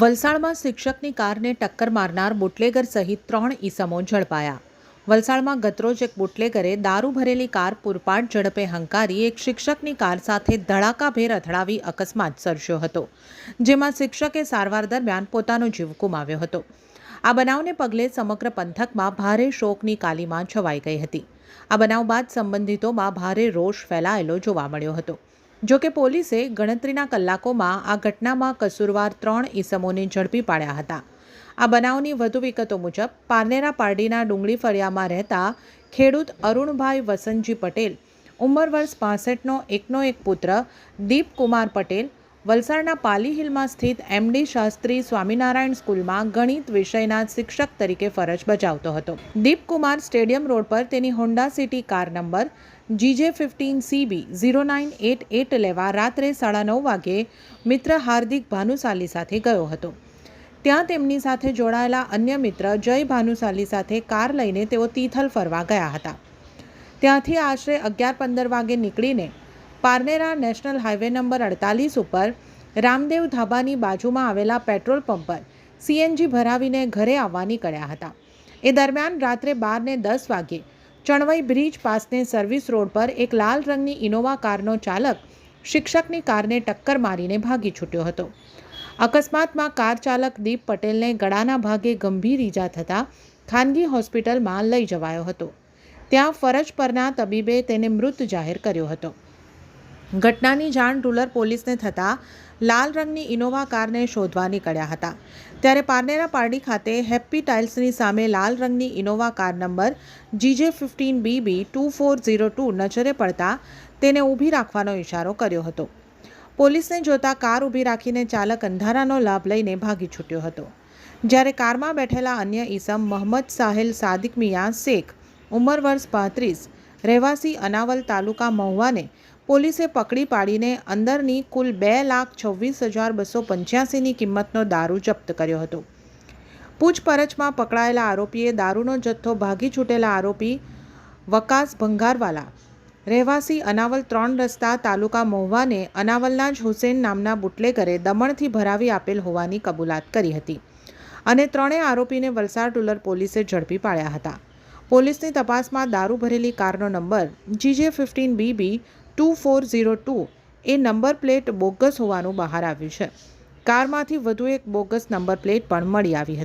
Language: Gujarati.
વલસાડમાં શિક્ષકની કારને ટક્કર મારનાર બુટલેગર સહિત ત્રણ ઈસમો ઝડપાયા. વલસાડમાં ગતરોજ એક બુટલેગરે દારૂ ભરેલી કાર પૂરપાટ ઝડપે હંકારી એક શિક્ષકની કાર સાથે ધડાકાભેર અથડાવી અકસ્માત સર્જ્યો હતો, જેમાં શિક્ષકે સારવાર દરમિયાન પોતાનો જીવ ગુમાવ્યો હતો. આ બનાવને પગલે સમગ્ર પંથકમાં ભારે શોકની કાલીમાં છવાઈ ગઈ હતી. આ બનાવ બાદ સંબંધિતોમાં ભારે રોષ ફેલાયેલો જોવા મળ્યો હતો. જો કે પોલીસે ગણતરીના કલાકોમાં આ ઘટનામાં કસૂરવાર ત્રણ ઈસમોને ઝડપી પાડ્યા હતા. આ બનાવની વધુ વિગતો મુજબ, પારનેરા પારડીના ડુંગળી ફળિયામાં રહેતા ખેડૂત અરુણભાઈ વસંતજી પટેલ, ઉંમર વર્ષ પાસઠનો એકનો એક પુત્ર દીપકુમાર પટેલ, વલસાડના પાલી હિલમાં સ્થિત એમડી શાસ્ત્રી સ્વામિનારાયણ સ્કૂલમાં ગણિત વિષયના શિક્ષક તરીકે ફરજ બજાવતો હતો. દીપકુમાર સ્ટેડિયમ રોડ પર તેની Honda city car number GJ fifteen CB zero nine eight eight લેવા રાત્રે સાડા નવ વાગે મિત્ર હાર્દિક ભાનુશાલી સાથે ગયો હતો. ત્યાં તેમની સાથે જોડાયેલા અન્ય મિત્ર જય ભાનુશાલી સાથે કાર લઈને તેઓ તિથલ ફરવા ગયા હતા. ત્યાંથી આશરે અગિયાર પંદર વાગે નીકળીને પારનેરા નેશનલ હાઈવે નંબર અડતાલીસ ઉપર રામદેવ ધાબાની બાજુમાં આવેલા પેટ્રોલ પંપ પર સીએનજી ભરાવીને ઘરે આવવા નીકળ્યા હતા. એ દરમિયાન રાત્રે બારને દસ વાગ્યે ચણવઈ બ્રિજ પાસને સર્વિસ રોડ પર એક લાલ રંગની ઇનોવા કારનો ચાલક શિક્ષકની કારને ટક્કર મારીને ભાગી છૂટ્યો હતો. અકસ્માતમાં કાર ચાલક દીપ પટેલને ગળાના ભાગે ગંભીર ઈજા થતાં ખાનગી હોસ્પિટલમાં લઈ જવાયો હતો. ત્યાં ફરજ પરના તબીબે તેને મૃત જાહેર કર્યો હતો. ઘટનાની જાણ રૂરલ પોલીસને થતાં લાલ રંગની ઇનોવા કારને શોધવા નીકળ્યા હતા. ત્યારે પારનેરા પારડી ખાતે હેપ્પી ટાઇલ્સની સામે લાલ રંગની Innova car number GJ fifteen BB two four zero two નજરે પડતા તેને ઊભી રાખવાનો ઇશારો કર્યો હતો. પોલીસને જોતા કાર ઊભી રાખીને ચાલક અંધારાનો લાભ લઈને ભાગી છૂટ્યો હતો. જ્યારે કારમાં બેઠેલા અન્ય ઈસમ મોહમ્મદ સાહેલ સાદિક મિયા શેખ, ઉંમર વર્ષ પાંત્રીસ, રહેવાસી અનાવલ તાલુકા મહુવાને પોલીસે પકડી પાડીને અંદરની કુલ બે લાખ છવ્વીસ હજાર બસો પંચ્યાસીની કિંમતનો દારૂ જપ્ત કર્યો હતો. પૂછપરછમાં પકડાયેલા આરોપીએ દારૂનો જથ્થો ભાગી છૂટેલા આરોપી વકાસ ભંગારવાલા, રહેવાસી અનાવલ ત્રણ રસ્તા તાલુકા મહુવાને અનાવલના જ હુસેન નામના બુટલેગરે દમણથી ભરાવી આપેલ હોવાની કબૂલાત કરી હતી અને ત્રણેય આરોપીને વલસાડ રૂરલ પોલીસે ઝડપી પાડ્યા હતા. પોલીસની તપાસમાં દારૂ ભરેલી કારનો number GJ fifteen BB two four zero two એ નંબર પ્લેટ બોગસ હોવાનું બહાર આવ્યું છે. કારમાંથી વધુ એક બોગસ નંબર પ્લેટ પણ મળી આવી હતી.